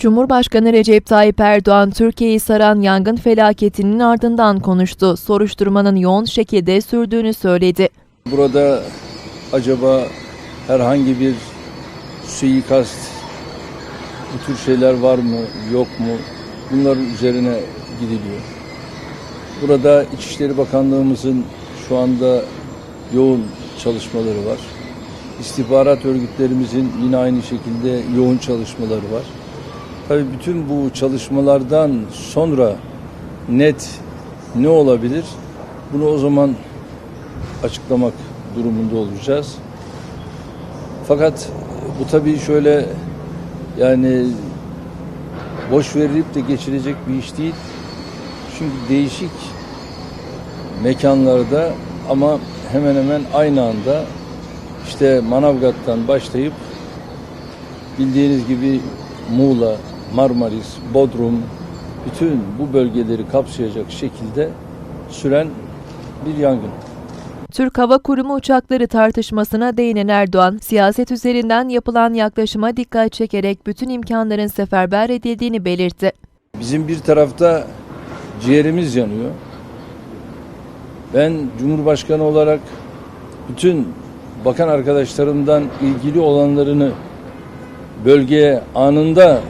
Cumhurbaşkanı Recep Tayyip Erdoğan, Türkiye'yi saran yangın felaketinin ardından konuştu. Soruşturmanın yoğun şekilde sürdüğünü söyledi. Burada acaba herhangi bir suikast, bu tür şeyler var mı, yok mu? Bunların üzerine gidiliyor. Burada İçişleri Bakanlığımızın şu anda yoğun çalışmaları var. İstihbarat örgütlerimizin yine aynı şekilde yoğun çalışmaları var. Tabii bütün bu çalışmalardan sonra net ne olabilir? Bunu o zaman açıklamak durumunda olacağız. Fakat bu tabii şöyle yani boş verilip de geçilecek bir iş değil. Çünkü değişik mekanlarda ama hemen hemen aynı anda işte Manavgat'tan başlayıp bildiğiniz gibi Muğla, Marmaris, Bodrum bütün bu bölgeleri kapsayacak şekilde süren bir yangın. Türk Hava Kurumu uçakları tartışmasına değinen Erdoğan, siyaset üzerinden yapılan yaklaşıma dikkat çekerek bütün imkanların seferber edildiğini belirtti. Bizim bir tarafta ciğerimiz yanıyor. Ben Cumhurbaşkanı olarak bütün bakan arkadaşlarımdan ilgili olanlarını bölgeye anında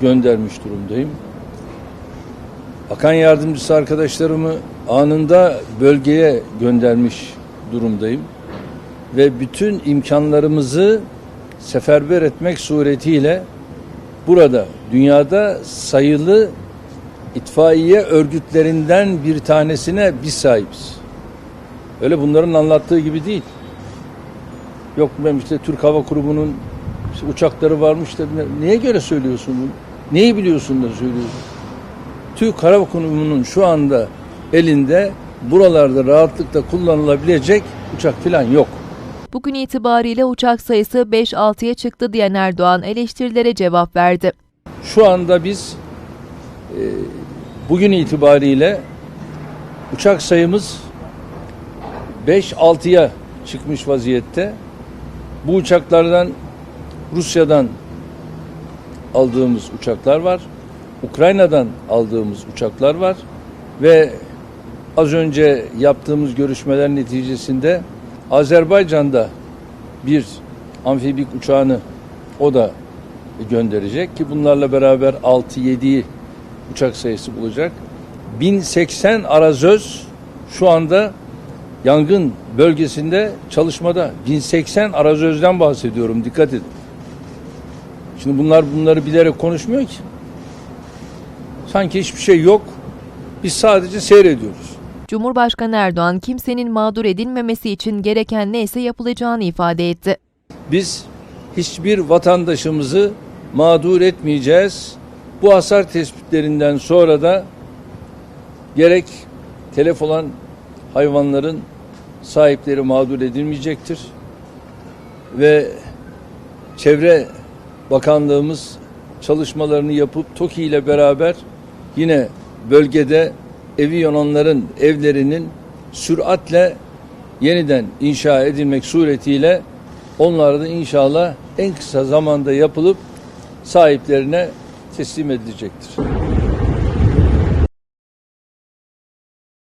göndermiş durumdayım. Bakan yardımcısı arkadaşlarımı anında bölgeye göndermiş durumdayım. Ve bütün imkanlarımızı seferber etmek suretiyle burada dünyada sayılı itfaiye örgütlerinden bir tanesine biz sahibiz. Öyle bunların anlattığı gibi değil. Yok ben işte Türk Hava Kurumu'nun işte uçakları varmış da neye göre söylüyorsun bunu? Neyi biliyorsun da söylüyorsun? Türk Hava Kurumu'nun şu anda elinde buralarda rahatlıkla kullanılabilecek uçak falan yok. Bugün itibariyle uçak sayısı 5-6'ya çıktı diyen Erdoğan eleştirilere cevap verdi. Şu anda biz e, bugün itibariyle uçak sayımız 5-6'ya çıkmış vaziyette. Bu uçaklardan Rusya'dan aldığımız uçaklar var. Ukrayna'dan aldığımız uçaklar var ve az önce yaptığımız görüşmeler neticesinde Azerbaycan'da bir amfibik uçağını o da gönderecek ki bunlarla beraber 6-7 uçak sayısı bulacak. 1080 arazöz şu anda yangın bölgesinde çalışmada. 1080 arazözden bahsediyorum dikkat edin. Şimdi bunlar bunları bilerek konuşmuyor ki. Sanki hiçbir şey yok. Biz sadece seyrediyoruz. Cumhurbaşkanı Erdoğan kimsenin mağdur edilmemesi için gereken neyse yapılacağını ifade etti. Biz hiçbir vatandaşımızı mağdur etmeyeceğiz. Bu hasar tespitlerinden sonra da gerek telef olan hayvanların sahipleri mağdur edilmeyecektir. Ve Çevre Bakanlığımız çalışmalarını yapıp TOKİ ile beraber yine bölgede evi yananların evlerinin süratle yeniden inşa edilmek suretiyle onlar da inşallah en kısa zamanda yapılıp sahiplerine teslim edilecektir.